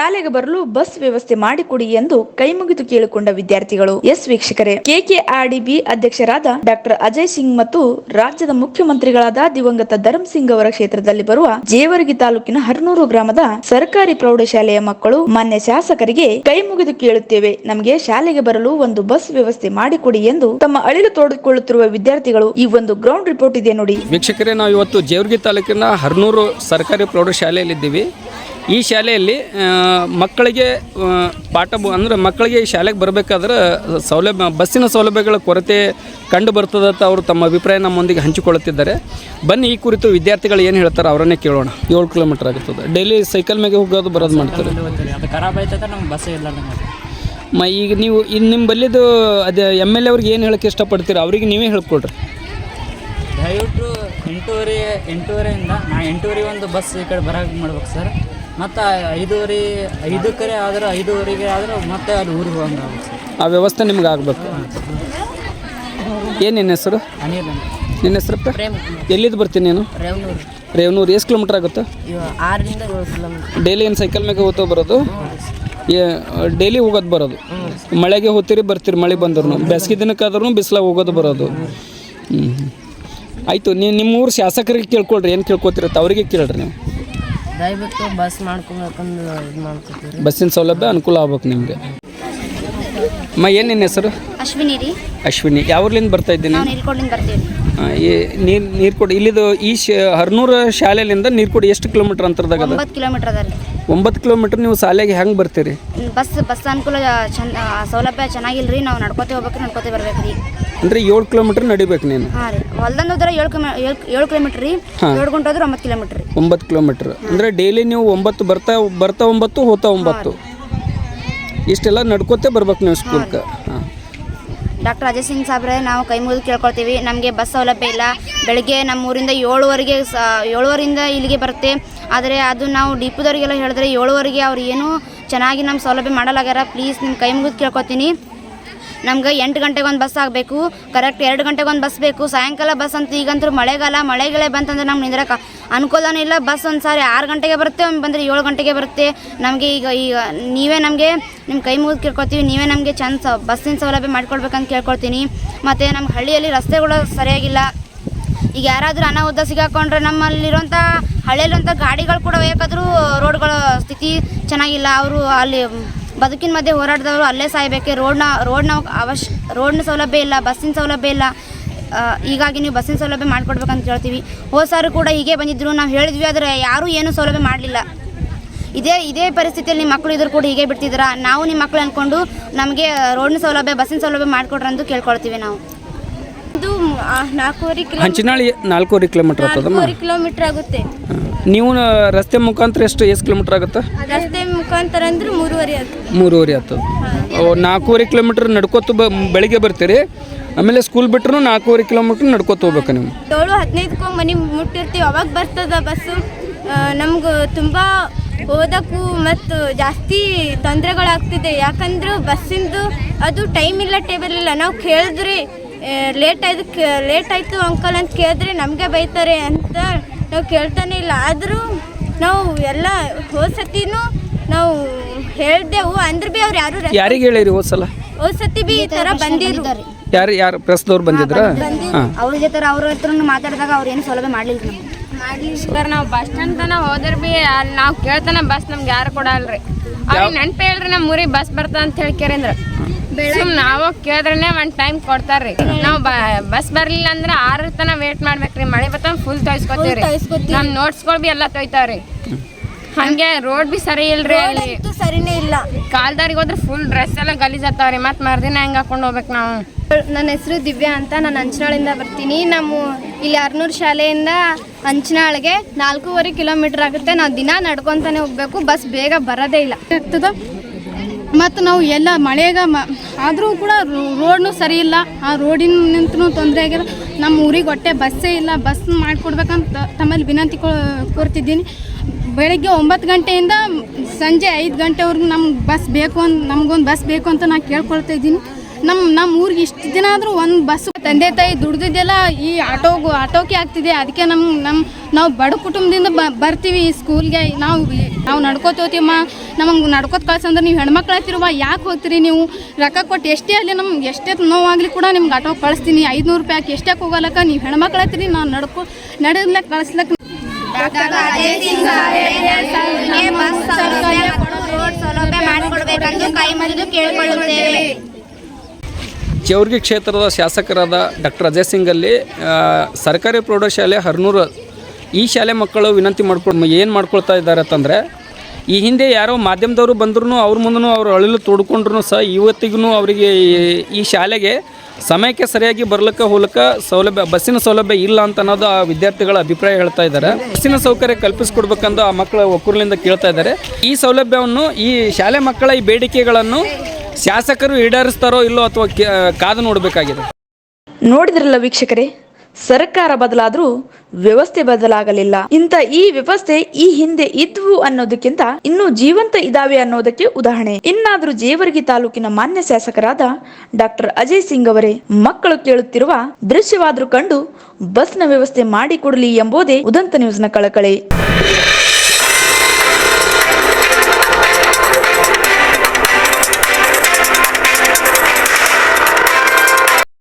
ಶಾಲೆಗೆ ಬರಲು ಬಸ್ ವ್ಯವಸ್ಥೆ ಮಾಡಿಕೊಡಿ ಎಂದು ಕೈಮುಗಿದು ಕೇಳಿಕೊಂಡ ವಿದ್ಯಾರ್ಥಿಗಳು. ಎಸ್ ವೀಕ್ಷಕರೇ, ಕೆಕೆಆರ್ಡಿಬಿ ಅಧ್ಯಕ್ಷರಾದ ಡಾಕ್ಟರ್ ಅಜಯ್ ಸಿಂಗ್ ಮತ್ತು ರಾಜ್ಯದ ಮುಖ್ಯಮಂತ್ರಿಗಳಾದ ದಿವಂಗತ ಧರ್ಮ್ ಸಿಂಗ್ ಅವರ ಕ್ಷೇತ್ರದಲ್ಲಿ ಬರುವ ಜೇವರ್ಗಿ ತಾಲೂಕಿನ ಹರ್ನೂರು ಗ್ರಾಮದ ಸರ್ಕಾರಿ ಪ್ರೌಢಶಾಲೆಯ ಮಕ್ಕಳು ಮಾನ್ಯ ಶಾಸಕರಿಗೆ ಕೈ ಮುಗಿದು ಕೇಳುತ್ತೇವೆ. ನಮಗೆ ಶಾಲೆಗೆ ಬರಲು ಒಂದು ಬಸ್ ವ್ಯವಸ್ಥೆ ಮಾಡಿಕೊಡಿ ಎಂದು ತಮ್ಮ ಅಳಿಲು ತೋಡಿಕೊಳ್ಳುತ್ತಿರುವ ವಿದ್ಯಾರ್ಥಿಗಳು ಈ ಒಂದು ಗ್ರೌಂಡ್ ರಿಪೋರ್ಟ್ ಇದೆ ನೋಡಿ. ವೀಕ್ಷಕರೇ ನಾವು ಇವತ್ತು ಜೇವರ್ಗಿ ತಾಲೂಕಿನ ಹರ್ನೂರು ಸರ್ಕಾರಿ ಪ್ರೌಢಶಾಲೆಯಲ್ಲಿದ್ದೀವಿ. ಈ ಶಾಲೆಯಲ್ಲಿ ಮಕ್ಕಳಿಗೆ ಪಾಠ ಬ- ಅಂದ್ರೆ ಮಕ್ಕಳಿಗೆ ಈ ಶಾಲೆಗೆ ಬರಬೇಕಾದ್ರೆ ಸೌಲಭ್ಯ ಬಸ್ಸಿನ ಸೌಲಭ್ಯಗಳ ಕೊರತೆ ಕಂಡು ಬರ್ತದಂತ ಅವರು ತಮ್ಮ ಅಭಿಪ್ರಾಯ ನಮ್ಮೊಂದಿಗೆ ಹಂಚಿಕೊಳ್ಳುತ್ತಿದ್ದಾರೆ. ಬನ್ನಿ ಈ ಕುರಿತು ವಿದ್ಯಾರ್ಥಿಗಳು ಏನು ಹೇಳ್ತಾರೆ ಅವರನ್ನೇ ಕೇಳೋಣ. ಏಳು ಕಿಲೋಮೀಟರ್ ಆಗುತ್ತದೆ. ಡೈಲಿ ಸೈಕಲ್ ಮೇಲೆ ಹೋಗೋದು ಬರೋದು ಮಾಡ್ತಾರೆ. ಮ ಈಗ ನೀವು ಇನ್ನು ನಿಮ್ಮ ಬಲ್ಲಿದು ಅದು ಎಂ ಎಲ್ ಎ ಅವ್ರಿಗೆ ಏನು ಹೇಳಕ್ಕೆ ಇಷ್ಟಪಡ್ತೀರಾ? ಅವರಿಗೆ ನೀವೇ ಹೇಳ್ಕೊಡ್ರಿ. ದಯವಿಟ್ಟು ಎಂಟೂವರೆ ಎಂಟೂವರೆಯಿಂದ ನಾ ಎಂಟೂವರೆ ಒಂದು ಬಸ್ ಈ ಕಡೆ ಬರೋಕೆ ಮಾಡ್ಬೇಕು ಸರ್. ಮತ್ತು ಐದೂವರೆ ಐದಕ್ಕರೆ ಆದ್ರೆ ಐದೂವರೆಗೆ ಆದ್ರೆ ಮತ್ತೆ ಅದು ಊರಿಗೆ ಹೋಗಂಗೆ ಆ ವ್ಯವಸ್ಥೆ ನಿಮ್ಗೆ ಆಗಬೇಕು. ಏನು ನಿನ್ನ ಹೆಸರು? ಅನಿಲ್ ಅಂತ. ನಿನ್ನ ಹೆಸರಪ್ಪ ಎಲ್ಲಿದ್ದು ಬರ್ತೀನಿ ನೀನು? ರೇವನೂರು ರೇವನೂರು ಎಷ್ಟು ಕಿಲೋಮೀಟ್ರ್ ಆಗುತ್ತೆ? ಇವ ಆರರಿಂದ ಏಳು ಕಿಲೋಮೀಟ್ರ್ ಡೈಲಿ ಏನು ಸೈಕಲ್ ಮ್ಯಾಗೆ ಹೋಗ್ತಾ ಬರೋದು? ಡೈಲಿ ಹೋಗೋದು ಬರೋದು? ಮಳೆಗೆ ಹೋಗ್ತೀರಿ ಬರ್ತೀರಿ ಮಳೆ ಬಂದ್ರು ಬೇಸಿಗೆ ದಿನಕ್ಕಾದ್ರೂ ಬಿಸಿಲಾಗ ಹೋಗೋದು ಬರೋದು. ಹ್ಞೂ ಆಯಿತು ನೀವು ನಿಮ್ಮ ಊರು ಶಾಸಕರಿಗೆ ಕೇಳ್ಕೊಳ್ರಿ ಏನು ಕೇಳ್ಕೊತಿರತ್ತೆ ಅವರಿಗೆ ಕೇಳ್ರಿ ನೀವು. ದಯವಿಟ್ಟು ಬಸ್ ಮಾಡ್ಕೊಬೇಕಂದು ಇದು ಮಾಡ್ಕೊತೀವಿ ಬಸ್ಸಿನ ಸೌಲಭ್ಯ ಅನುಕೂಲ ಆಗ್ಬೇಕು ನಿಮಗೆ. ಅಮ್ಮ ಏನು ನಿನ್ನ ಹೆಸರು? ಅಶ್ವಿನಿ ರೀ. ಅಶ್ವಿನಿ. ಯಾವ್ರಲಿಂದ ಬರ್ತಾ ಇದ್ದೀನಿ ನಾವು? ನೀರ್ಕೊಂಡಿಂದ ಬರ್ತೀವಿ ನೀರು ನೀರು ಕೊಡಿ ಇಲ್ಲಿದು ಈ ಶ ಹರ್ನೂರು ಶಾಲೆಯಿಂದ ನೀರು ಕೊಡಿ ಎಷ್ಟು ಕಿಲೋಮೀಟರ್ ಅಂತರದಾಗ ಅದ ಒಂಬತ್ತು ಕಿಲೋಮೀಟರ್ ಅದ ರೀ. ಒಂಬತ್ತು ಕಿಲೋಮೀಟ್ರ್ ನೀವು ಶಾಲೆಗೆ ಹೆಂಗೆ ಬರ್ತೀರಿ? ಬಸ್ ಬಸ್ ಅನುಕೂಲ ಚಂದ ಸೌಲಭ್ಯ ಚೆನ್ನಾಗಿಲ್ಲ ರೀ ನಾವು ನಡ್ಕೋತಿ ಹೋಗ್ಬೇಕು ನಡ್ಕೋತಿ ಬರ್ಬೇಕು ರೀ ಅಂದರೆ ಏಳು ಕಿಲೋಮೀಟ್ರ್ ನಡಿಬೇಕು ನೀನು? ಹಾಂ ರೀ. ಹೊಲ್ದಂದು ಹೋದ್ರೆ ಏಳು ಕಿಲೋ ಏಳು ಏಳು ಕಿಲೋಮೀಟ್ರ್ ರೀ. ಏಳು ಗಂಟೆ ಹೋದ್ರೆ ಒಂಬತ್ತು ಕಿಲೋಮೀಟ್ರ್ ರೀ. ಒಂಬತ್ತು ಕಿಲೋಮೀಟ್ರ್. ಅಂದರೆ ಡೈಲಿ ನೀವು ಒಂಬತ್ತು ಬರ್ತಾ ಬರ್ತಾ ಒಂಬತ್ತು ಹೋತಾ ಒಂಬತ್ತು. ಇಷ್ಟೆಲ್ಲ ನಡ್ಕೋತೆ ಬರ್ಬೇಕು ನೀವು ಸ್ಕೂಲ್ಗೆ ಹಾಂ ಡಾಕ್ಟರ್ ಅಜಯ್ ಸಿಂಗ್ ಸಾಬ್ರೆ ನಾವು ಕೈ ಮುಗಿದು ಕೇಳ್ಕೊಳ್ತೀವಿ. ನಮಗೆ ಬಸ್ ಸೌಲಭ್ಯ ಇಲ್ಲ. ಬೆಳಗ್ಗೆ ನಮ್ಮ ಊರಿಂದ ಏಳುವರೆಗೆ ಸ ಏಳುವರೆಯಿಂದ ಇಲ್ಲಿಗೆ ಬರುತ್ತೆ. ಆದರೆ ಅದು ನಾವು ಡಿಪೋದವ್ರಿಗೆಲ್ಲ ಹೇಳಿದ್ರೆ ಏಳುವರೆಗೆ ಅವ್ರು ಏನೂ ಚೆನ್ನಾಗಿ ನಮ್ಮ ಸೌಲಭ್ಯ ಮಾಡಲಾಗ್ಯಾರ ಪ್ಲೀಸ್ ನಿಮ್ಮ ಕೈ ಮುಗಿದು ಕೇಳ್ಕೊತೀನಿ. ನಮ್ಗೆ ಎಂಟು ಗಂಟೆಗೆ ಒಂದು ಬಸ್ ಆಗಬೇಕು ಕರೆಕ್ಟ್ ಎರಡು ಗಂಟೆಗೆ ಒಂದು ಬಸ್ ಬೇಕು, ಸಾಯಂಕಾಲ ಬಸ್ ಅಂತ ಈಗಂತೂ ಮಳೆಗಾಲ, ಮಳೆಗಳೇ ಬಂತಂದ್ರೆ ನಮ್ಗೆ ನಿಂದ್ರಕ್ಕೆ ಅನುಕೂಲನೇ ಇಲ್ಲ ಬಸ್ ಒಂದು ಸಾರಿ ಆರು ಗಂಟೆಗೆ ಬರುತ್ತೆ, ಒಮ್ಮೆ ಬಂದರೆ ಏಳು ಗಂಟೆಗೆ ಬರುತ್ತೆ. ನಮಗೆ ಈಗ ಈಗ ನೀವೇ ನಮಗೆ ನಿಮ್ಮ ಕೈ ಮುಗಿದು ಕೇಳ್ಕೊತೀವಿ, ನೀವೇ ನಮಗೆ ಚೆಂದ ಬಸ್ಸಿನ ಸೌಲಭ್ಯ ಮಾಡ್ಕೊಡ್ಬೇಕಂತ ಕೇಳ್ಕೊಳ್ತೀನಿ. ಮತ್ತು ನಮ್ಮ ಹಳ್ಳಿಯಲ್ಲಿ ರಸ್ತೆಗಳು ಸರಿಯಾಗಿಲ್ಲ. ಈಗ ಯಾರಾದರೂ ಅನಾಹುತ ಸಿಗಾಕೊಂಡ್ರೆ ನಮ್ಮಲ್ಲಿರುವಂಥ ಹಳ್ಳಿಯಲ್ಲಿರುವಂಥ ಗಾಡಿಗಳು ಕೂಡ ಬೇಕಾದರೂ ರೋಡ್ಗಳ ಸ್ಥಿತಿ ಚೆನ್ನಾಗಿಲ್ಲ. ಅವರು ಅಲ್ಲಿ ಬದುಕಿನ ಮಧ್ಯೆ ಹೋರಾಡಿದವರು ಅಲ್ಲೇ ಸಾಯ್ಬೇಕು. ರೋಡ್ನ ರೋಡ್ನ ಅವಶ್ಯ, ರೋಡ್ನ ಸೌಲಭ್ಯ ಇಲ್ಲ, ಬಸ್ಸಿನ ಸೌಲಭ್ಯ ಇಲ್ಲ. ಹೀಗಾಗಿ ನೀವು ಬಸ್ಸಿನ ಸೌಲಭ್ಯ ಮಾಡಿಕೊಡ್ಬೇಕಂತ ಹೇಳ್ತೀವಿ. ಹೋದ ಸಾರು ಕೂಡ ಹೀಗೆ ಬಂದಿದ್ದರು ನಾವು ಹೇಳಿದ್ವಿ ಆದರೆ ಯಾರೂ ಏನೂ ಸೌಲಭ್ಯ ಮಾಡಲಿಲ್ಲ. ಇದೇ ಇದೇ ಪರಿಸ್ಥಿತಿಯಲ್ಲಿ ನಿಮ್ಮ ಮಕ್ಕಳು ಇದ್ರು ಕೂಡ ಹೀಗೆ ಬಿಡ್ತಿದ್ದೀರಾ? ನಾವು ನಿಮ್ಮ ಮಕ್ಕಳು ಅಂದ್ಕೊಂಡು ನಮಗೆ ರೋಡ್ನ ಸೌಲಭ್ಯ, ಬಸ್ಸಿನ ಸೌಲಭ್ಯ ಮಾಡಿಕೊಡ್ರಂದು ಕೇಳ್ಕೊಳ್ತೀವಿ ನಾವು. ಆ, ನಾಲ್ಕೂವರೆ ಕಿಲೋ ಹಂಚಿನಾಳಿ ನಾಲ್ಕೂವರೆ ಕಿಲೋಮೀಟ್ರ್ ಆಗ್ತದಮ್ಮ ನಾಲ್ಕೂವರೆ ಕಿಲೋಮೀಟರ್ ಆಗುತ್ತೆ. ನೀವು ನ- ರಸ್ತೆ ಮುಖಾಂತರ ಎಷ್ಟು ಎಷ್ಟು ಕಿಲೋಮೀಟ್ರ್ ಆಗುತ್ತೆ? ರಸ್ತೆ ಮುಖಾಂತರ ಅಂದ್ರೆ ಮೂರುವರೆ ಆಗುತ್ತೆ. ಮೂರುವರೆ ಆಗ್ತದೆ ಓ ನಾಲ್ಕೂವರೆ ಕಿಲೋಮೀಟ್ರ್ ನಡ್ಕೊತ ಬ ಬೆಳಿಗ್ಗೆ ಬರ್ತೀರಿ. ಆಮೇಲೆ ಸ್ಕೂಲ್ ಬಿಟ್ರು ನಾಲ್ಕೂವರೆ ಕಿಲೋಮೀಟ್ರ್ ನಡ್ಕೋತ ಹೋಗ್ಬೇಕು ನೀವು. ಏಳು ಹದಿನೈದಕ್ಕೂ ಮನೆ ಮುಟ್ಟಿರ್ತೀವಿ. ಅವಾಗ ಬರ್ತದ ಬಸ್ಸು ನಮ್ಗೆ ತುಂಬ ಓದಕ್ಕೂ ಮತ್ತು ಜಾಸ್ತಿ ತೊಂದರೆಗಳಾಗ್ತಿದೆ. ಯಾಕಂದ್ರೆ ಬಸ್ಸಿಂದು ಅದು ಟೈಮ್ ಇಲ್ಲ ಟೇಬಲ್ ಇಲ್ಲ. ನಾವು ಕೇಳಿದ್ರಿ ಲೇಟ್ ಆಯ್ತು ಲೇಟ್ ಆಯಿತು ಅಂಕಲ್ ಅಂತ ಕೇಳಿದ್ರೆ ನಮಗೆ ಬೈತಾರೆ ಅಂತ ನಾವು ಕೇಳ್ತಾನೆ ಇಲ್ಲ. ಆದರೂ ನಾವು ಎಲ್ಲ ಹೋದ ಸತಿನೂ ನಾವು ಹೇಳ್ದೆವು ಅಂದ್ರೆ ಬಿ ಅವ್ರು ಯಾರು ಯಾರಿಗೆ ಹೇಳಿರಿ ಹೋದ್ ಸಲ? ಹೋದ ಸತಿ ಭೀ ಈ ಥರ ಬಂದಿರು ಯಾರು ಯಾರು ಪ್ರೆಸ್ದವ್ರು ಬಂದಿದ್ರಾ? ಅವ್ರ ಜೊತೆ ಅವ್ರ ಹತ್ರ ಮಾತಾಡಿದಾಗ ಅವ್ರು ಏನು ಸೌಲಭ್ಯ ಮಾಡಲಿಲ್ಲ ನಮ್ಗೆ. ಸರ್ ನಾವು ಬಸ್ ಸ್ಟ್ಯಾಂಡ್ ತನ ಹೋದ್ರ ಬಿ ಅಲ್ಲಿ ನಾವು ಕೇಳ್ತಾನ ಬಸ್ ನಮ್ಗೆ ಯಾರು ಕೊಡಲ್ರಿ. ಅವ್ರಿಗೆ ನೆನ್ಪು ಹೇಳ್ರಿ ನಮ್ಮ ಊರಿಗೆ ಬಸ್ ಬರ್ತ ಅಂತ ಹೇಳಿ ಕೇರಿಂದ್ರ ಸುಮ್ ನಾವು ಕೇಳಿದ್ರೆ ಒಂದ್ ಟೈಮ್ ಕೊಡ್ತಾರ್ರಿ. ನಾವು ಬಸ್ ಬರ್ಲಿಲ್ಲ ಅಂದ್ರೆ ಆರ ತನ ವೇಟ್ ಮಾಡ್ಬೇಕ್ರಿ. ಮಳೆ ಬತ್ತ ಫುಲ್ ತೊಯ್ಸ್ಕೊತೀವ್ರಿ. ನಮ್ ನೋಟ್ಸ್ಗಳು ಬಿ ಎಲ್ಲ ತೊಯ್ತಾವ್ರಿ. ಹಂಗೆ ರೋಡ್ ಬಿ ಸರಿ ಇಲ್ರಿ. ಅಲ್ಲಿ ಸರಿನೇ ಇಲ್ಲ. ಕಾಲ್ದಾರಿಗೆ ಹೋದ್ರೆ ಫುಲ್ ಡ್ರೆಸ್ ಎಲ್ಲ ಗಲೀಜ್ ಆತಾವ್ರಿ ಮತ್ ಮರ್ದಿನ ಹೆಂಗ್ ಹಾಕೊಂಡ್ ಹೋಗ್ಬೇಕು ನಾವು? ನನ್ನ ಹೆಸರು ದಿವ್ಯಾ ಅಂತ. ನಾನು ಅಂಚನಾಳಿಂದ ಬರ್ತೀನಿ. ನಮ್ಮ ಇಲ್ಲಿ ಆರ್ನೂರು ಶಾಲೆಯಿಂದ ಅಂಚನಾಳ್ಗೆ ನಾಲ್ಕೂವರೆ ಕಿಲೋಮೀಟರ್ ಆಗುತ್ತೆ. ನಾವು ದಿನ ನಡ್ಕೊತಾನೆ ಹೋಗ್ಬೇಕು. ಬಸ್ ಬೇಗ ಬರೋದೇ ಇಲ್ಲ. ಆಗ್ತದೆ ಮತ್ತು ನಾವು ಎಲ್ಲ ಮಳೆಗ ಮ, ಆದರೂ ಕೂಡ ರೋಡ್ನು ಸರಿ ಇಲ್ಲ. ಆ ರೋಡಿನ ನಿಂತು ತೊಂದರೆ ಆಗಿಲ್ಲ. ನಮ್ಮ ಊರಿಗೆ ಹೊಟ್ಟೆ ಬಸ್ಸೇ ಇಲ್ಲ. ಬಸ್ ಮಾಡಿಕೊಡ್ಬೇಕಂತ ತಮ್ಮಲ್ಲಿ ವಿನಂತಿ ಕೋರ್ತಿದ್ದೀನಿ ಬೆಳಗ್ಗೆ ಒಂಬತ್ತು ಗಂಟೆಯಿಂದ ಸಂಜೆ ಐದು ಗಂಟೆವರೆಗೂ ನಮ್ಗೆ ಬಸ್ ಬೇಕು ಅಂತ ನಮಗೊಂದು ಬಸ್ ಬೇಕು ಅಂತ ನಾನು ಕೇಳ್ಕೊಳ್ತಾ ಇದ್ದೀನಿ. ನಮ್ಮ ನಮ್ಮ ಊರಿಗೆ ಇಷ್ಟು ದಿನ ಆದರೂ ಒಂದು ಬಸ್ ತಂದೆ ತಾಯಿ ದುಡ್ದಿದ್ದೆಲ್ಲ ಈ ಆಟೋಗು ಆಟೋಕ್ಕೆ ಆಗ್ತಿದೆ, ಅದಕ್ಕೆ ನಮ್ಮ ನಮ್ಮ ನಾವು ಬಡ ಕುಟುಂಬದಿಂದ ಬರ್ತೀವಿ ಈ ಸ್ಕೂಲ್ಗೆ. ನಾವು ನಾವು ನಡ್ಕೋತ ಹೋಗ್ತೀವಮ್ಮ ನಮಗೆ ನಡ್ಕೋತ ಕಳ್ಸಂದ್ರೆ ನೀವು ಹೆಣ್ಮಕ್ಳು ಆಗ್ತಿರುವ ಯಾಕೆ ಹೋಗ್ತೀರಿ ನೀವು? ರೊಕ್ಕ ಕೊಟ್ಟು ಎಷ್ಟೇ ಅಲ್ಲಿ ನಮ್ಗೆ ಎಷ್ಟೇ ನೋವಾಗಲಿ ಕೂಡ ನಿಮ್ಗೆ ಆಟೋ ಕಳಿಸ್ತೀನಿ. ಐದುನೂರು ರೂಪಾಯಿ ಹಾಕಿ ಎಷ್ಟೇ ಹೋಗಲಕ್ಕ ನೀವು ಹೆಣ್ಮಕ್ಳು ಆಗ್ತೀರಿ ನಾವು ನಡ್ಕೊ ನಡೆದ್ಲಕ್ಕೆ ಕಳಿಸ್ಲಕ್ಕೆ ಕೈ ಕೇಳಿಕೊಳ್ಳುತ್ತೇವೆ. ಜೇವರ್ಗಿ ಕ್ಷೇತ್ರದ ಶಾಸಕರಾದ ಡಾಕ್ಟರ್ ಅಜಯ್ ಸಿಂಗ್ ಅಲ್ಲಿ ಸರ್ಕಾರಿ ಪ್ರೌಢಶಾಲೆ ಹರ್ನೂರು ಈ ಶಾಲೆ ಮಕ್ಕಳು ವಿನಂತಿ ಮಾಡ್ಕೊಂಡು ಏನು ಮಾಡ್ಕೊಳ್ತಾ ಇದ್ದಾರೆ ಅಂತಂದರೆ, ಈ ಹಿಂದೆ ಯಾರೋ ಮಾಧ್ಯಮದವರು ಬಂದ್ರೂ ಅವ್ರ ಮುಂದೂ ಅವ್ರು ಅಳಿಲು ತೋಡ್ಕೊಂಡ್ರು ಸಹ ಇವತ್ತಿಗೂ ಅವರಿಗೆ ಈ- ಶಾಲೆಗೆ ಸಮಯಕ್ಕೆ ಸರಿಯಾಗಿ ಬರ್ಲಿಕ್ಕೆ ಹೋಗ್ಲಿಕ್ಕೆ ಸೌಲಭ್ಯ, ಬಸ್ಸಿನ ಸೌಲಭ್ಯ ಇಲ್ಲ ಅಂತ ಅನ್ನೋದು ಆ ವಿದ್ಯಾರ್ಥಿಗಳ ಅಭಿಪ್ರಾಯ ಹೇಳ್ತಾ ಇದ್ದಾರೆ. ಬಸ್ಸಿನ ಸೌಕರ್ಯ ಕಲ್ಪಿಸ್ಕೊಡ್ಬೇಕಂದು ಆ ಮಕ್ಕಳ ಒಕ್ಕೂರ್ಲಿಂದ ಕೇಳ್ತಾ ಇದ್ದಾರೆ. ಈ ಸೌಲಭ್ಯವನ್ನು, ಈ ಶಾಲೆ ಮಕ್ಕಳ ಈ ಬೇಡಿಕೆಗಳನ್ನು ಶಾಸಕರು ಈಡೇರಿಸ್ತಾರೋ ಇಲ್ಲೋ ಅಥವಾ ಕಾದು ನೋಡಬೇಕಾಗಿದೆ. ನೋಡಿದ್ರಲ್ಲ ವೀಕ್ಷಕರೇ, ಸರ್ಕಾರ ಬದಲಾದ್ರೂ ವ್ಯವಸ್ಥೆ ಬದಲಾಗಲಿಲ್ಲ. ಇಂಥ ಈ ವ್ಯವಸ್ಥೆ ಈ ಹಿಂದೆ ಇದ್ವು ಅನ್ನೋದಕ್ಕಿಂತ ಇನ್ನೂ ಜೀವಂತ ಇದಾವೆ ಅನ್ನೋದಕ್ಕೆ ಉದಾಹರಣೆ. ಇನ್ನಾದ್ರೂ ಜೇವರ್ಗಿ ತಾಲೂಕಿನ ಮಾನ್ಯ ಶಾಸಕರಾದ ಡಾಕ್ಟರ್ ಅಜಯ್ ಸಿಂಗ್ ಅವರೇ ಮಕ್ಕಳು ಕೇಳುತ್ತಿರುವ ದೃಶ್ಯವಾದ್ರೂ ಕಂಡು ಬಸ್ನ ವ್ಯವಸ್ಥೆ ಮಾಡಿಕೊಡಲಿ ಎಂಬುದೇ ಉದಂತ ನ್ಯೂಸ್ನ ಕಳಕಳಿ.